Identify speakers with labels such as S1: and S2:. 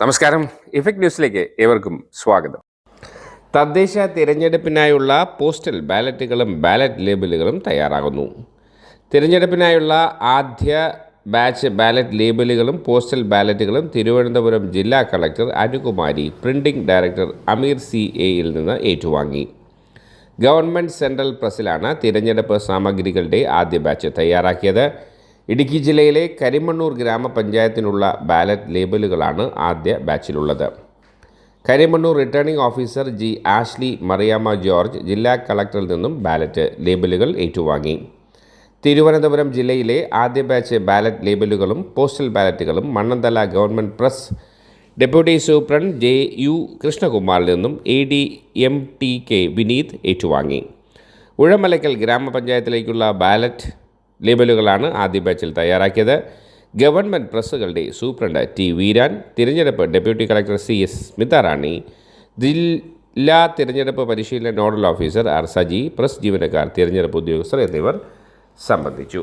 S1: നമസ്കാരം. ഇഫക്ട് ന്യൂസിലേക്ക് ഏവർക്കും സ്വാഗതം. തദ്ദേശ തിരഞ്ഞെടുപ്പിനായുള്ള പോസ്റ്റൽ ബാലറ്റുകളും ബാലറ്റ് ലേബലുകളും തയ്യാറാകുന്നു. തിരഞ്ഞെടുപ്പിനായുള്ള ആദ്യ ബാച്ച് ബാലറ്റ് ലേബലുകളും പോസ്റ്റൽ ബാലറ്റുകളും തിരുവനന്തപുരം ജില്ലാ collector Anukumari printing director Ameer C എയിൽ നിന്ന് ഏറ്റുവാങ്ങി. ഗവൺമെന്റ് സെൻട്രൽ പ്രസ്സിലാണ് തിരഞ്ഞെടുപ്പ് സാമഗ്രികളുടെ ആദ്യ ബാച്ച് തയ്യാറാക്കിയത്. ഇടുക്കി ജില്ലയിലെ കരിമണ്ണൂർ ഗ്രാമപഞ്ചായത്തിനുള്ള ബാലറ്റ് ലേബലുകളാണ് ആദ്യ ബാച്ചിലുള്ളത്. Karimannoor returning officer G Ashley Mariyamma George ജില്ലാ കളക്ടറിൽ നിന്നും ബാലറ്റ് ലേബലുകൾ ഏറ്റുവാങ്ങി. തിരുവനന്തപുരം ജില്ലയിലെ ആദ്യ ബാച്ച് ബാലറ്റ് ലേബലുകളും postal ബാലറ്റുകളും Mannanthala government press deputy superintendent J U കൃഷ്ണകുമാറിൽ നിന്നും A D M T K Vineeth ഏറ്റുവാങ്ങി. ഉഴമലക്കൽ ഗ്രാമപഞ്ചായത്തിലേക്കുള്ള ബാലറ്റ് ലേബലുകളാണ് ആദ്യ ബാച്ചിൽ തയ്യാറാക്കിയത്. ഗവൺമെന്റ് പ്രസ്സുകളുടെ സൂപ്രണ്ട് ടി വീരാൻ തിരഞ്ഞെടുപ്പ് deputy collector C S Smitharani ജില്ലാ തിരഞ്ഞെടുപ്പ് പരിശീലന nodal officer R Saji press ജീവനക്കാർ തിരഞ്ഞെടുപ്പ് ഉദ്യോഗസ്ഥർ എന്നിവർ സംബന്ധിച്ചു.